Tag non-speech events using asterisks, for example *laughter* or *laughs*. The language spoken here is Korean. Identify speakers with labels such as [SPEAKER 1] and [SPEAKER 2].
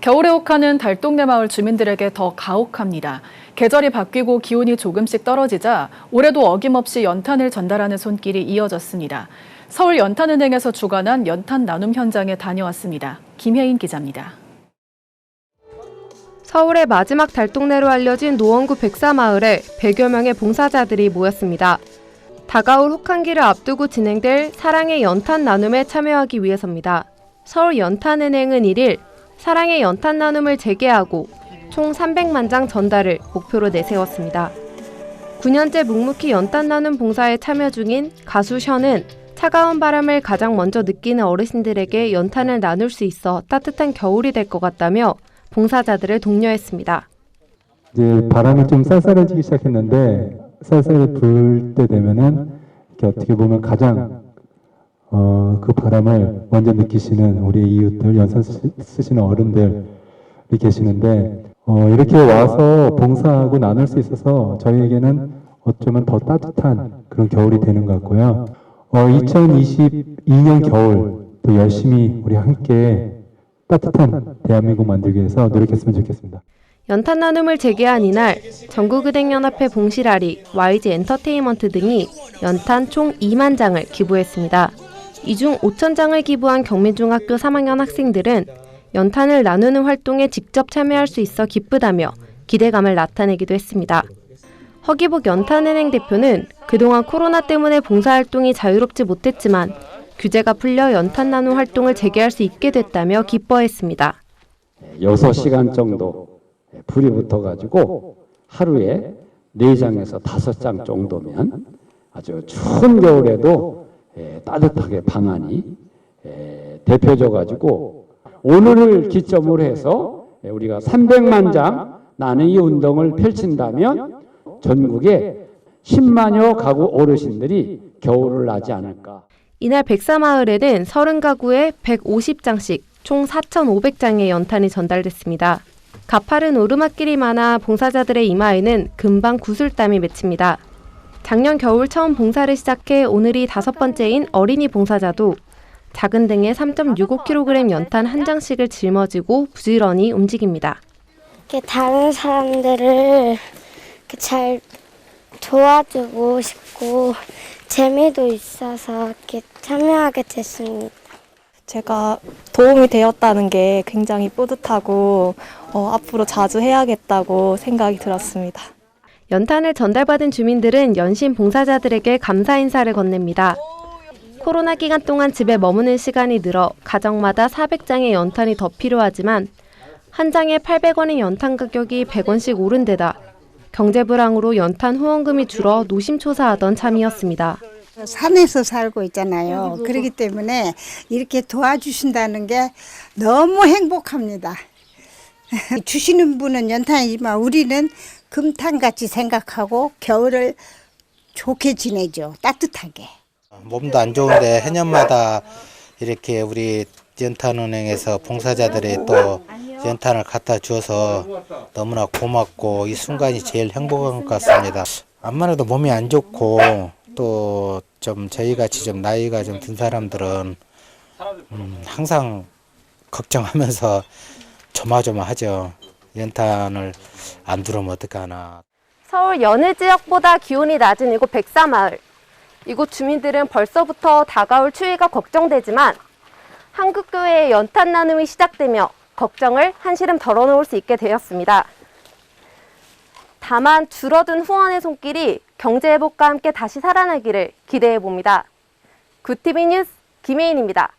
[SPEAKER 1] 겨울에 혹하는 달동네 마을 주민들에게 더 가혹합니다. 계절이 바뀌고 기온이 조금씩 떨어지자 올해도 어김없이 연탄을 전달하는 손길이 이어졌습니다. 서울 연탄은행에서 주관한 연탄 나눔 현장에 다녀왔습니다. 김혜인 기자입니다.
[SPEAKER 2] 서울의 마지막 달동네로 알려진 노원구 백사마을에 100여 명의 봉사자들이 모였습니다. 다가올 혹한기를 앞두고 진행될 사랑의 연탄 나눔에 참여하기 위해서입니다. 서울 연탄은행은 1일 사랑의 연탄 나눔을 재개하고 총 300만 장 전달을 목표로 내세웠습니다. 9년째 묵묵히 연탄 나눔 봉사에 참여 중인 가수 션은 차가운 바람을 가장 먼저 느끼는 어르신들에게 연탄을 나눌 수 있어 따뜻한 겨울이 될 것 같다며 봉사자들을 독려했습니다.
[SPEAKER 3] 이제 바람이 좀 쌀쌀해지기 시작했는데 쌀쌀 불때 되면은 어떻게 보면 가장 어, 그 바람을 먼저 느끼시는 우리 이웃들 연산 쓰- 쓰시는 어른들이 계시는데 어, 이렇게 와서 봉사하고 나눌 수 있어서 저희에게는 어쩌면 더 따뜻한 그런 겨울이 되는 것 같고요. 어, 2022년 겨울 또 열심히 우리 함께 따뜻한 대한민국 만들기 위해서 노력했으면 좋겠습니다.
[SPEAKER 2] 연탄 나눔을 재개한 이날 전국은행연합회 봉시라리, YG 엔터테인먼트 등이 연탄 총 2만 장을 기부했습니다. 이 중 5천 장을 기부한 경민중학교 3학년 학생들은 연탄을 나누는 활동에 직접 참여할 수 있어 기쁘다며 기대감을 나타내기도 했습니다. 허기복 연탄은행 대표는 그동안 코로나 때문에 봉사활동이 자유롭지 못했지만 규제가 풀려 연탄 나눔 활동을 재개할 수 있게 됐다며 기뻐했습니다.
[SPEAKER 4] 6시간 정도 불이 붙어가지고 하루에 4장에서 5장 정도면 아주 추운 겨울에도 에, 따뜻하게 방안이 에, 대표져 가지고 오늘을 기점으로 해서 에, 우리가 300만 장 나는 이 운동을 펼친다면 전국에 10만여 가구 어르신들이 겨울을 나지 않을까.
[SPEAKER 2] 이날 백사마을에는 30가구에 150장씩 총 4,500장의 연탄이 전달됐습니다. 가파른 오르막길이 많아 봉사자들의 이마에는 금방 구슬땀이 맺힙니다. 작년 겨울 처음 봉사를 시작해 오늘이 다섯 번째인 어린이 봉사자도 작은 등에 3.65kg 연탄 한 장씩을 짊어지고 부지런히 움직입니다.
[SPEAKER 5] 이렇게 다른 사람들을 이렇게 잘 도와주고 싶고 재미도 있어서 이렇게 참여하게 됐습니다.
[SPEAKER 6] 제가 도움이 되었다는 게 굉장히 뿌듯하고 어, 앞으로 자주 해야겠다고 생각이 들었습니다.
[SPEAKER 2] 연탄을 전달받은 주민들은 연신 봉사자들에게 감사 인사를 건넵니다. 코로나 기간 동안 집에 머무는 시간이 늘어 가정마다 400장의 연탄이 더 필요하지만 한 장에 800원인 연탄 가격이 100원씩 오른 데다 경제 불황으로 연탄 후원금이 줄어 노심초사하던 참이었습니다.
[SPEAKER 7] 산에서 살고 있잖아요. 그렇기 때문에 이렇게 도와주신다는 게 너무 행복합니다. *laughs* 주시는 분은 연탄이지만 우리는 금탄같이 생각하고 겨울을 좋게 지내죠. 따뜻하게.
[SPEAKER 8] 몸도 안 좋은데 해년마다 이렇게 우리 연탄은행에서 봉사자들이 또 연탄을 갖다 주어서 너무나 고맙고 이 순간이 제일 행복한 것 같습니다. 해도 몸이 안 좋고 또 좀 저희 같이 좀 나이가 좀 든 사람들은 음, 항상 걱정하면서 조마조마하죠. 연탄을 안 들으면 어떡하나.
[SPEAKER 2] 서울 여느 지역보다 기온이 낮은 이곳 백사마을. 이곳 주민들은 벌써부터 다가올 추위가 걱정되지만 한국교회의 연탄 나눔이 시작되며 걱정을 한시름 덜어놓을 수 있게 되었습니다. 다만 줄어든 후원의 손길이 경제 회복과 함께 다시 살아나기를 기대해 봅니다. 구티비 뉴스 김혜인입니다.